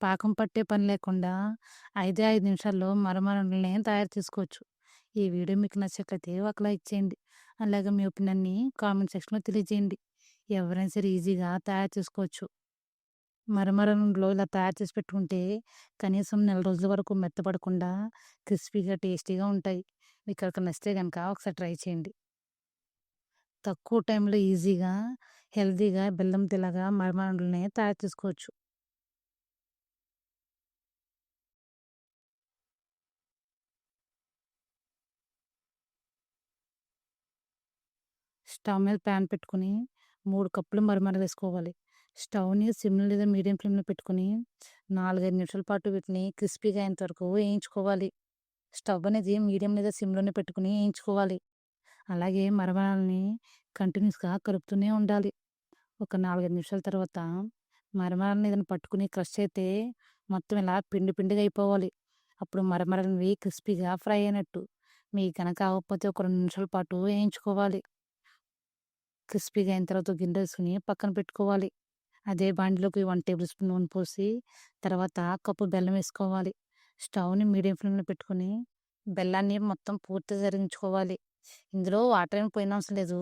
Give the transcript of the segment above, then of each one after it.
పాకం పట్టే పని లేకుండా ఐదే ఐదు నిమిషాల్లో మరమరాలని తయారు చేసుకోవచ్చు. ఈ వీడియో మీకు నచ్చినట్లయితే ఒక లైక్ చేయండి. అలాగే మీ ఒపీనియన్‌ని కామెంట్ సెక్షన్‌లో తెలియజేయండి. ఎవరైనా సరే ఈజీగా తయారు చేసుకోవచ్చు. మరమరంలో ఇలా తయారు చేసి పెట్టుకుంటే కనీసం నెల రోజుల వరకు మెత్తపడకుండా క్రిస్పీగా, టేస్టీగా ఉంటాయి. మీకు అక్కడ నచ్చితే కనుక ఒకసారి ట్రై చేయండి. తక్కువ టైంలో ఈజీగా, హెల్తీగా బెల్లం తెల్లగా మరమరాలని తయారు చేసుకోవచ్చు. స్టవ్ మీద ప్యాన్ పెట్టుకొని మూడు కప్పులు మరమరాలు వేసుకోవాలి. స్టవ్‌ని సిమ్ లేదా మీడియం ఫ్లేమ్‌లో పెట్టుకొని 4, 5 నిమిషాల పాటు వీటిని క్రిస్పీగా అయినంత వరకు వేయించుకోవాలి. స్టవ్ అనేది మీడియం లేదా సిమ్‌లోనే పెట్టుకొని వేయించుకోవాలి. అలాగే మరమరాలని కంటిన్యూస్‌గా కలుపుతూనే ఉండాలి. ఒక 4, 5 నిమిషాల తర్వాత మరమరాలను ఏదైనా పట్టుకొని క్రష్ అయితే మొత్తం ఇలా పిండి పిండిగా అయిపోవాలి. అప్పుడు మరమరాలవి క్రిస్పీగా ఫ్రై అయినట్టు. మీకు కనుక అవ్వకపోతే ఒక రెండు నిమిషాల పాటు వేయించుకోవాలి. క్రిస్పీగా అయిన తర్వాత గిన్నె వేసుకొని పక్కన పెట్టుకోవాలి. అదే బాండిలోకి వన్ టేబుల్ స్పూన్ నూనె పోసి తర్వాత కప్పు బెల్లం వేసుకోవాలి. స్టవ్‌ని మీడియం ఫ్లేమ్‌లో పెట్టుకొని బెల్లాన్ని మొత్తం పూర్తిగా కరిగించుకోవాలి. ఇందులో వాటర్ ఏమి పోయనవసరం లేదు.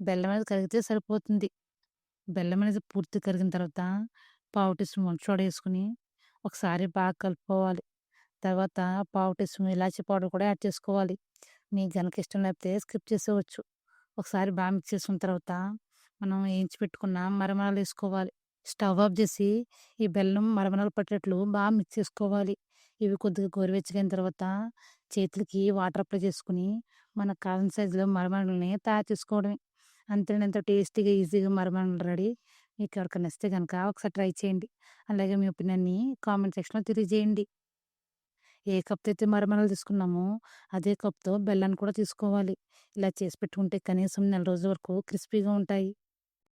బెల్లం అనేది కరిగితే సరిపోతుంది. బెల్లం అనేది పూర్తిగా కరిగిన తర్వాత పావు టీ స్పూన్ సోడా వేసుకొని ఒకసారి బాగా కలుపుకోవాలి. తర్వాత పావు టీ స్పూన్ ఇలాచీ పౌడర్ కూడా యాడ్ చేసుకోవాలి. మీకు గనక ఇష్టం లేకపోతే స్కిప్ చేసేవచ్చు ఒకసారి బాగా మిక్స్ చేసుకున్న తర్వాత మనం వేయించి పెట్టుకున్న మరమరాలు వేసుకోవాలి. స్టవ్ ఆఫ్ చేసి ఈ బెల్లం మరమరాలు పట్టేటట్లు బాగా మిక్స్ చేసుకోవాలి. ఇవి కొద్దిగా గోరువెచ్చగైన తర్వాత చేతులకి వాటర్ అప్లై చేసుకొని మనకు కాలం సైజులో మరమరాలని తయారు చేసుకోవడమే. అంతేనంత ఎంతో టేస్టీగా, ఈజీగా మరమరాలు రెడీ. మీకు ఎవరికైనా నచ్చితే కనుక ఒకసారి ట్రై చేయండి. అలాగే మీ ఒపీనియన్‌ని కామెంట్ సెక్షన్‌లో తెలియజేయండి. ఏ కప్‌తో అయితే మరమరాలు తీసుకున్నామో అదే కప్‌తో బెల్లాన్ని కూడా తీసుకోవాలి. ఇలా చేసి పెట్టుకుంటే కనీసం నెల రోజుల వరకు క్రిస్పీగా ఉంటాయి.